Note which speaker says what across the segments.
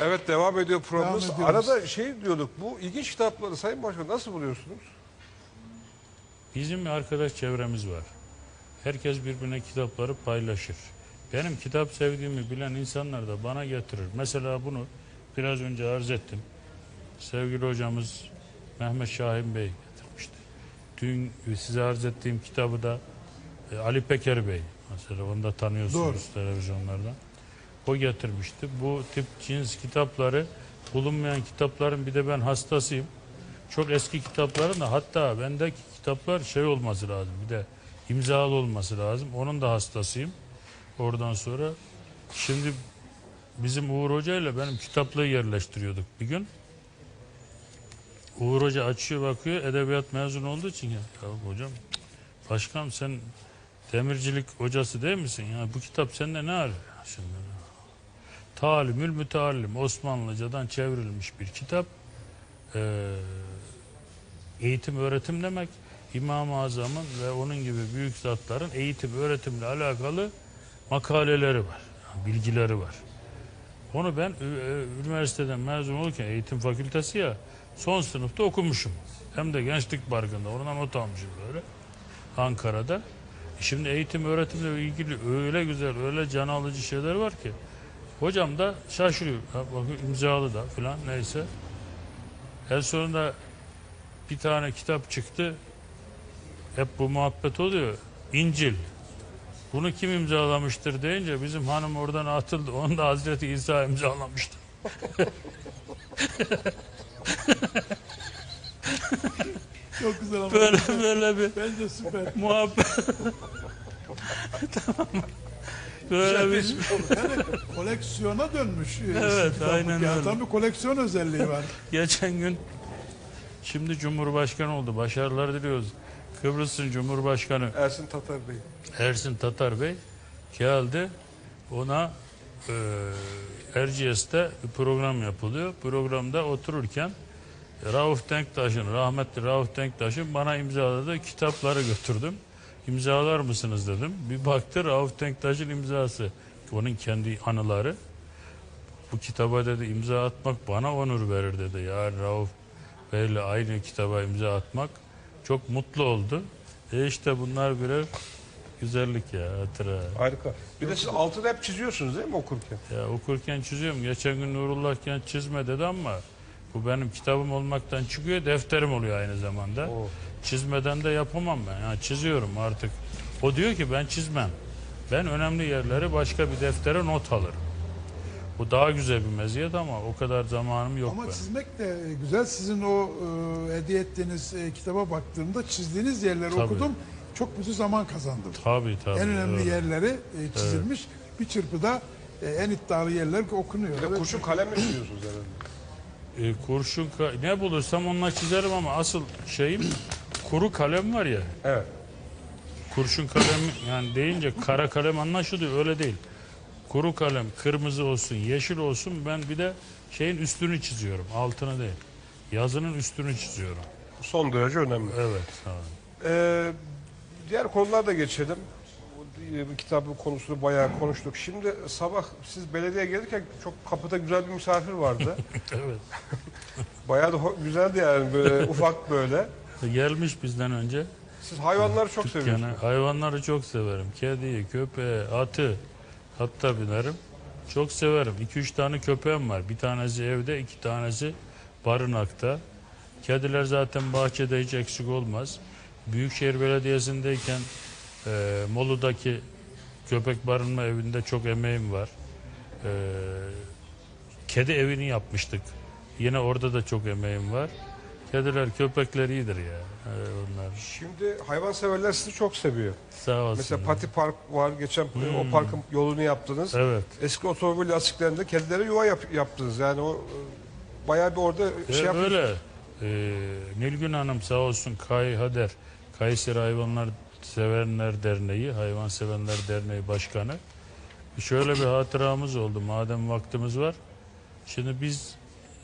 Speaker 1: Evet devam ediyor programımız.
Speaker 2: Devam ediyoruz.
Speaker 1: Arada şey diyorduk bu ilginç kitapları Sayın Başkan nasıl buluyorsunuz?
Speaker 3: Bizim bir arkadaş çevremiz var. Herkes birbirine kitapları paylaşır. Benim kitap sevdiğimi bilen insanlar da bana getirir. Mesela bunu biraz önce arz ettim. Sevgili hocamız Mehmet Şahin Bey getirmişti. Dün size arz ettiğim kitabı da e, Ali Peker Bey mesela onu da tanıyorsunuz
Speaker 2: Doğru.
Speaker 3: televizyonlardan. O getirmişti. Bu tip cins kitapları bulunmayan kitapların bir de ben hastasıyım. Çok eski kitapların da hatta bendeki kitaplar şey olması lazım. Bir de imzalı olması lazım. Onun da hastasıyım. Oradan sonra şimdi bizim Uğur Hoca ile benim kitaplığı yerleştiriyorduk bir gün. Uğur Hoca açıyor bakıyor edebiyat mezunu olduğu için ya, ya hocam başkanım sen demircilik hocası değil misin? Ya bu kitap sende ne arıyor şimdi? Talimül Müteallim Osmanlıcadan çevrilmiş bir kitap. Ee, eğitim öğretim demek İmam-ı Azam'ın ve onun gibi büyük zatların eğitim öğretimle alakalı makaleleri var. yani bilgileri var. Onu ben e, üniversiteden mezun olurken eğitim fakültesi ya son sınıfta okumuşum. Hem de gençlik parkında oradan not almışım böyle Ankara'da. Şimdi eğitim öğretimle ilgili öyle güzel öyle can alıcı şeyler var ki hocam da şaşırıyor. Ha, imzalı da filan neyse. En sonunda bir tane kitap çıktı. Hep bu muhabbet oluyor. İncil. Bunu kim imzalamıştır deyince bizim hanım oradan atıldı. Onu da Hazreti İsa imzalamıştı.
Speaker 2: Çok güzel ama.
Speaker 3: Böyle böyle bir
Speaker 2: Bence süper.
Speaker 3: muhabbet. tamam. Böyle bir
Speaker 2: Yani koleksiyona dönmüş.
Speaker 3: Evet, aynen
Speaker 2: ya,
Speaker 3: öyle.
Speaker 2: Tam bir koleksiyon özelliği var.
Speaker 3: geçen gün şimdi Cumhurbaşkanı oldu. Başarılar diliyoruz. Kıbrıs'ın Cumhurbaşkanı
Speaker 1: Ersin Tatar Bey.
Speaker 3: Ersin Tatar Bey geldi. Ona e, Erciyes'te bir program yapılıyor. Programda otururken Rauf Denktaş'ın, rahmetli Rauf Denktaş'ın bana imzaladığı kitapları götürdüm. İmzalar mısınız dedim. Bir baktı Rauf Denktaş'ın imzası. Onun kendi anıları. Bu kitaba dedi imza atmak bana onur verir dedi. Yani Rauf Bey'le aynı kitaba imza atmak çok mutlu oldu. E işte bunlar birer güzellik ya hatıra.
Speaker 1: Harika. Bir de siz altını hep çiziyorsunuz değil mi okurken?
Speaker 3: Ya okurken çiziyorum. Geçen gün Nurullah Kent çizme dedi ama bu benim kitabım olmaktan çıkıyor. Defterim oluyor aynı zamanda.
Speaker 1: Oo.
Speaker 3: Çizmeden de yapamam ben. Yani çiziyorum artık. O diyor ki ben çizmem. Ben önemli yerleri başka bir deftere not alırım. Bu daha güzel bir meziyet ama o kadar zamanım yok
Speaker 2: Ama
Speaker 3: benim.
Speaker 2: çizmek de e, güzel. Sizin o e, hediye ettiğiniz e, kitaba baktığımda çizdiğiniz yerleri
Speaker 3: Tabii.
Speaker 2: okudum. Çok büyük zaman kazandım.
Speaker 3: Tabii tabii.
Speaker 2: en önemli
Speaker 3: öyle.
Speaker 2: yerleri e, çizilmiş. Bir çırpıda e, en iddialı yerler okunuyor. Evet.
Speaker 1: kurşun kalem mi çiziyorsunuz herhalde?
Speaker 3: E, kurşun ka- ne bulursam onunla çizerim ama asıl şeyim kuru kalem var ya.
Speaker 1: Evet.
Speaker 3: Kurşun kalem yani deyince kara kalem anlaşılıyor öyle değil. Kuru kalem kırmızı olsun yeşil olsun ben bir de şeyin üstünü çiziyorum altını değil. Yazının üstünü çiziyorum.
Speaker 1: Son derece önemli.
Speaker 3: Evet. tamam.
Speaker 1: Ee, diğer konulara da geçelim. Bu, e, kitabın konusunu bayağı konuştuk. Şimdi sabah siz belediyeye gelirken çok kapıda güzel bir misafir vardı.
Speaker 3: evet.
Speaker 1: bayağı da güzeldi yani böyle ufak böyle.
Speaker 3: Gelmiş bizden önce.
Speaker 1: Siz hayvanları çok seviyorsunuz.
Speaker 3: Yani hayvanları çok severim. Kediyi, köpeği, atı hatta binerim. Çok severim. 2-3 tane köpeğim var. Bir tanesi evde, iki tanesi barınakta. Kediler zaten bahçede hiç eksik olmaz. Büyükşehir Belediyesi'ndeyken e, Molu'daki köpek barınma evinde çok emeğim var. E, kedi evini yapmıştık. Yine orada da çok emeğim var. Kediler, köpekler iyidir ya. Onlar.
Speaker 1: Şimdi hayvanseverler sizi çok seviyor.
Speaker 3: Sağ olsun.
Speaker 1: Mesela Pati Park var. Geçen o parkın yolunu yaptınız.
Speaker 3: Evet.
Speaker 1: Eski otomobil lastiklerinde kedilere yuva yap- yaptınız. Yani o e, bayağı bir orada şey
Speaker 3: E,
Speaker 1: yapıyorsunuz.
Speaker 3: öyle. Ee, Nilgün Hanım sağ olsun Kay Hader, Kayseri Hayvanlar Sevenler Derneği, Hayvan Sevenler Derneği Başkanı. Şöyle bir hatıramız oldu madem vaktimiz var. Şimdi biz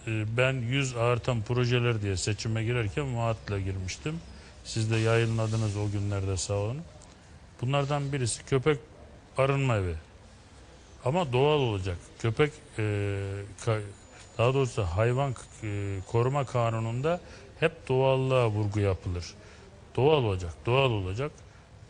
Speaker 3: ben 100 artan projeler diye seçime girerken vaatla girmiştim. Siz de yayınladınız o günlerde sağ olun. Bunlardan birisi köpek arınma evi. Ama doğal olacak. Köpek e, daha doğrusu hayvan e, koruma kanununda hep doğallığa vurgu yapılır. Doğal olacak, doğal olacak.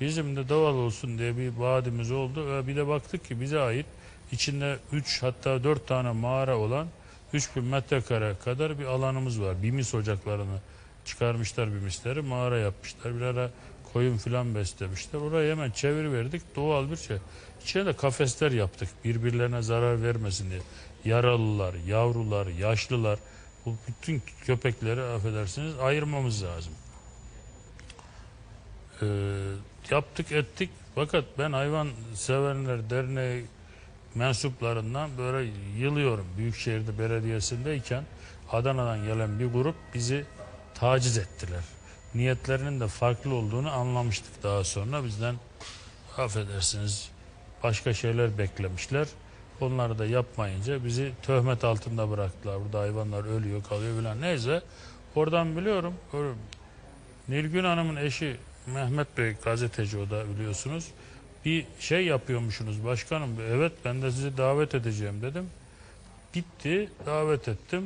Speaker 3: Bizim de doğal olsun diye bir vaadimiz oldu. Ve bir de baktık ki bize ait içinde 3 hatta 4 tane mağara olan 3000 metrekare kadar bir alanımız var. Bimis ocaklarını çıkarmışlar bimisleri. Mağara yapmışlar. Bir ara koyun filan beslemişler. Orayı hemen çeviriverdik. Doğal bir şey. İçine de kafesler yaptık. Birbirlerine zarar vermesin diye. Yaralılar, yavrular, yaşlılar. Bu bütün köpekleri affedersiniz ayırmamız lazım. Ee, yaptık ettik. Fakat ben hayvan sevenler derneği mensuplarından böyle yılıyorum. Büyükşehir'de belediyesindeyken Adana'dan gelen bir grup bizi taciz ettiler. Niyetlerinin de farklı olduğunu anlamıştık daha sonra. Bizden affedersiniz başka şeyler beklemişler. Onları da yapmayınca bizi töhmet altında bıraktılar. Burada hayvanlar ölüyor kalıyor filan. Neyse oradan biliyorum. Nilgün Hanım'ın eşi Mehmet Bey gazeteci o da biliyorsunuz. Bir şey yapıyormuşsunuz başkanım. Evet ben de sizi davet edeceğim dedim. Bitti davet ettim.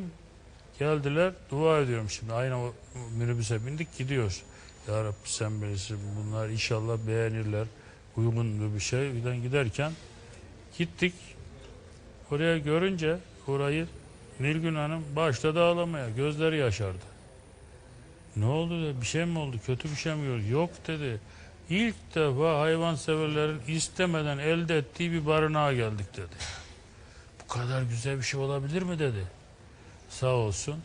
Speaker 3: Geldiler dua ediyorum şimdi. Aynı o minibüse bindik gidiyoruz. Ya Rabbi sen bilirsin bunlar inşallah beğenirler. Uygun bir şey. Birden giderken gittik. Oraya görünce orayı Nilgün Hanım başladı ağlamaya. Gözleri yaşardı. Ne oldu. Bir şey mi oldu? Kötü bir şey mi oldu? Yok dedi. İlk defa hayvanseverlerin istemeden elde ettiği bir barınağa geldik dedi. Bu kadar güzel bir şey olabilir mi dedi. Sağ olsun.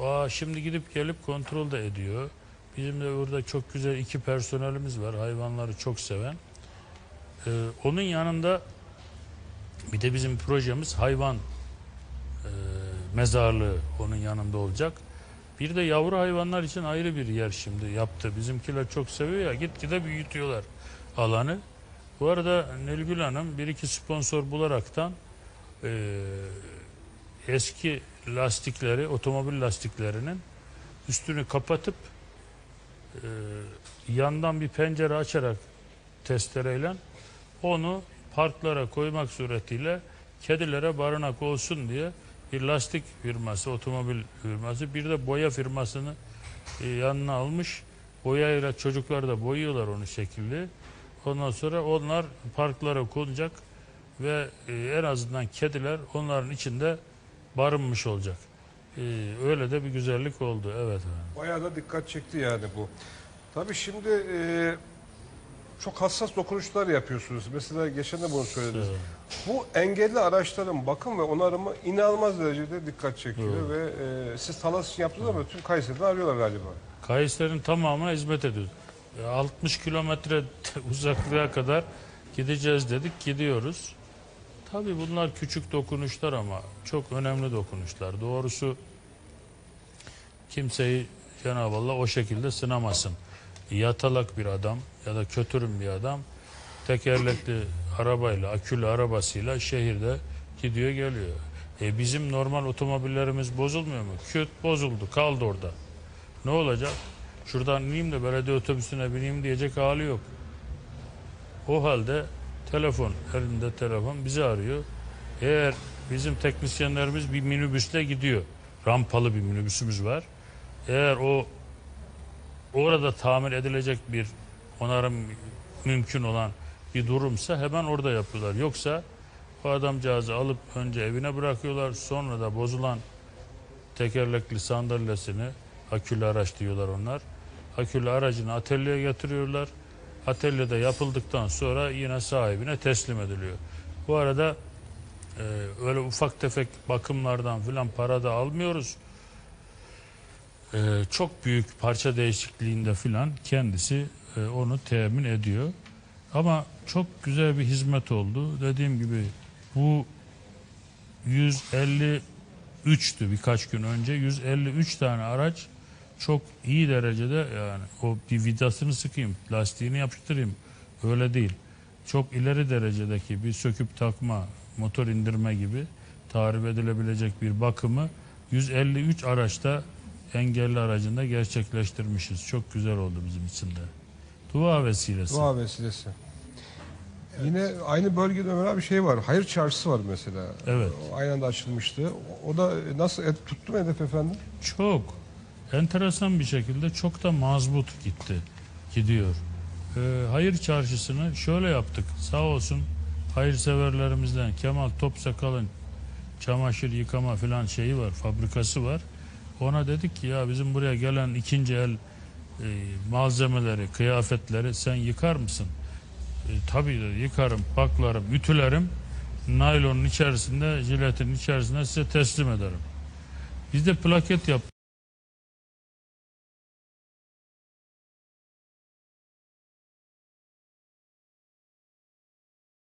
Speaker 3: Aa, şimdi gidip gelip kontrol de ediyor. Bizim de burada çok güzel iki personelimiz var. Hayvanları çok seven. Ee, onun yanında bir de bizim projemiz hayvan e, mezarlığı onun yanında olacak. Bir de yavru hayvanlar için ayrı bir yer şimdi yaptı. Bizimkiler çok seviyor ya gitgide büyütüyorlar alanı. Bu arada Nilgül Hanım bir iki sponsor bularaktan e, eski lastikleri, otomobil lastiklerinin üstünü kapatıp e, yandan bir pencere açarak testereyle onu parklara koymak suretiyle kedilere barınak olsun diye bir lastik firması, otomobil firması, bir de boya firmasını e, yanına almış. Boyayla çocuklar da boyuyorlar onu şekilli. Ondan sonra onlar parklara konacak ve e, en azından kediler onların içinde barınmış olacak. E, öyle de bir güzellik oldu. Evet.
Speaker 1: Bayağı da dikkat çekti yani bu. Tabii şimdi çok hassas dokunuşlar yapıyorsunuz. Mesela geçen de bunu söylediniz. Bu engelli araçların bakım ve onarımı inanılmaz derecede dikkat çekiyor ve e, siz talas için yaptınız ama tüm Kayseri'den arıyorlar galiba.
Speaker 3: Kayseri'nin tamamına hizmet ediyoruz. E, 60 kilometre uzaklığa kadar gideceğiz dedik, gidiyoruz. Tabii bunlar küçük dokunuşlar ama çok önemli dokunuşlar. Doğrusu kimseyi Cenab-ı Allah o şekilde sınamasın. Yatalak bir adam ya da kötürüm bir adam tekerlekli arabayla, akülü arabasıyla şehirde gidiyor geliyor. E bizim normal otomobillerimiz bozulmuyor mu? Küt bozuldu, kaldı orada. Ne olacak? Şuradan ineyim de belediye otobüsüne bineyim diyecek hali yok. O halde telefon, elinde telefon bizi arıyor. Eğer bizim teknisyenlerimiz bir minibüsle gidiyor. Rampalı bir minibüsümüz var. Eğer o orada tamir edilecek bir onarım mümkün olan bir durumsa hemen orada yapıyorlar. Yoksa o adamcağızı alıp önce evine bırakıyorlar. Sonra da bozulan tekerlekli sandalyesini akülü araç diyorlar onlar. Akülü aracını atölyeye getiriyorlar. Atölyede yapıldıktan sonra yine sahibine teslim ediliyor. Bu arada e, öyle ufak tefek bakımlardan filan para da almıyoruz. E, çok büyük parça değişikliğinde filan kendisi e, onu temin ediyor. Ama çok güzel bir hizmet oldu. Dediğim gibi bu 153'tü birkaç gün önce. 153 tane araç çok iyi derecede yani o bir vidasını sıkayım, lastiğini yapıştırayım. Öyle değil. Çok ileri derecedeki bir söküp takma, motor indirme gibi tarif edilebilecek bir bakımı 153 araçta engelli aracında gerçekleştirmişiz. Çok güzel oldu bizim için de. Dua vesilesi.
Speaker 1: Dua vesilesi. Yine aynı bölgede Ömer abi şey var. Hayır çarşısı var mesela.
Speaker 3: Evet.
Speaker 1: O aynı anda açılmıştı. O- O da nasıl et, tuttu mu hedef efendim?
Speaker 3: Çok enteresan bir şekilde çok da mazbut gitti, gidiyor. Ee, hayır çarşısını şöyle yaptık. Sağ olsun hayırseverlerimizden Kemal Topsakal'ın çamaşır yıkama filan şeyi var, fabrikası var. Ona dedik ki ya bizim buraya gelen ikinci el e, malzemeleri, kıyafetleri sen yıkar mısın? E, tabii dedi yıkarım, paklarım, ütülerim. Naylonun içerisinde, jiletin içerisinde size teslim ederim. Biz de plaket yaptık.